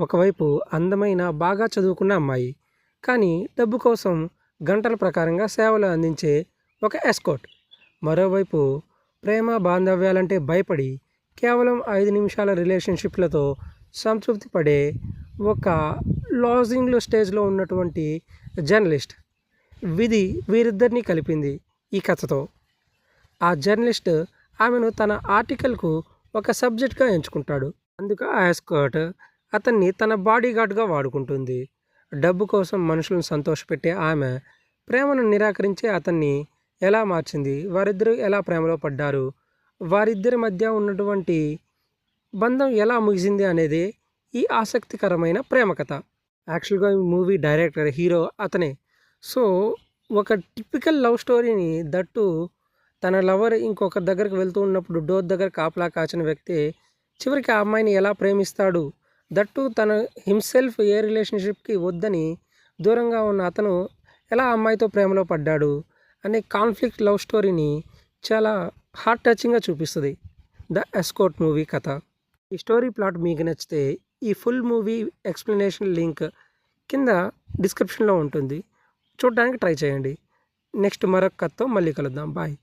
ఒకవైపు అందమైన బాగా చదువుకున్న అమ్మాయి. కానీ డబ్బు కోసం గంటల ప్రకారంగా సేవలు అందించే ఒక ఎస్కోట్. మరోవైపు ప్రేమ బాంధవ్యాలంటే భయపడి కేవలం ఐదు నిమిషాల రిలేషన్షిప్లతో సంతృప్తి పడే ఒక లాజింగ్లో స్టేజ్లో ఉన్నటువంటి జర్నలిస్ట్. విధి వీరిద్దరినీ కలిపింది ఈ కథతో. ఆ జర్నలిస్ట్ ఆమెను తన ఆర్టికల్కు ఒక సబ్జెక్ట్గా ఎంచుకుంటాడు. అందుకు ఆ ఎస్కర్ట్ అతన్ని తన బాడీగార్డ్గా వాడుకుంటుంది. డబ్బు కోసం మనుషులను సంతోషపెట్టే ఆమె ప్రేమను నిరాకరించే అతన్ని ఎలా మార్చింది? వారిద్దరూ ఎలా ప్రేమలో పడ్డారు? వారిద్దరి మధ్య ఉన్నటువంటి బంధం ఎలా ముగిసింది అనేది ఈ ఆసక్తికరమైన ప్రేమ కథ. యాక్చువల్గా ఈ మూవీ డైరెక్టర్ హీరో అతనే. సో ఒక టిపికల్ లవ్ స్టోరీని దట్టు తన లవర్ ఇంకొక దగ్గరికి వెళ్తూ ఉన్నప్పుడు డోర్ దగ్గర కాపలా కాచిన వ్యక్తి చివరికి ఆ అమ్మాయిని ఎలా ప్రేమిస్తాడు? దట్టు తన హిమ్సెల్ఫ్ ఏ రిలేషన్షిప్కి వద్దని దూరంగా ఉన్న అతను ఎలా అమ్మాయితో ప్రేమలో పడ్డాడు అనే కాన్ఫ్లిక్ట్ లవ్ స్టోరీని చాలా హార్ట్ టచింగ్గా చూపిస్తుంది. ద ఎస్కోట్ మూవీ కథ. ఈ స్టోరీ ప్లాట్ మీకు నచ్చితే ఈ ఫుల్ మూవీ ఎక్స్ప్లెనేషన్ లింక్ కింద డిస్క్రిప్షన్లో ఉంటుంది. చూడడానికి ట్రై చేయండి. నెక్స్ట్ మరొక కథతో మళ్ళీ కలుద్దాం. బాయ్.